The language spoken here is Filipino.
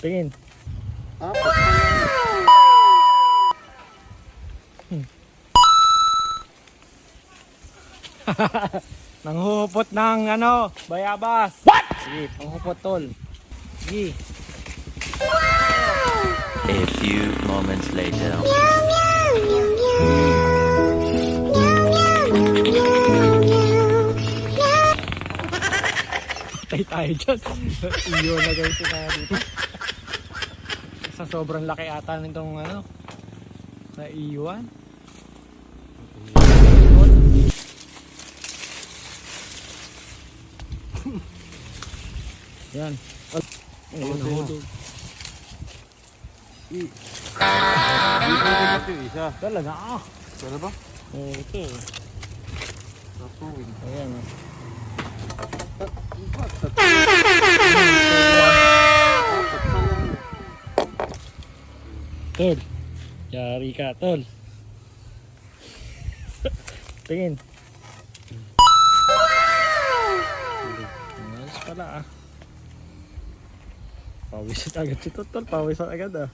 Tingin. Apat Nanghuhupot ng ano, bayabas. What? Sige, panghupot tol. Sige. A few moments later. Patay tayo dyan. Iyo na guys na dito. Sa sobrang laki ata nitong ano, na iwan. Yan. Isa. Talaga ah. Sana ba? Eh, ito. Tatuwin. Ayan. oh. Tol. Yari ka, tol. Tingin. Ayos pala ah. Pawisan agad si Tol, tol. Pawisan agad ah.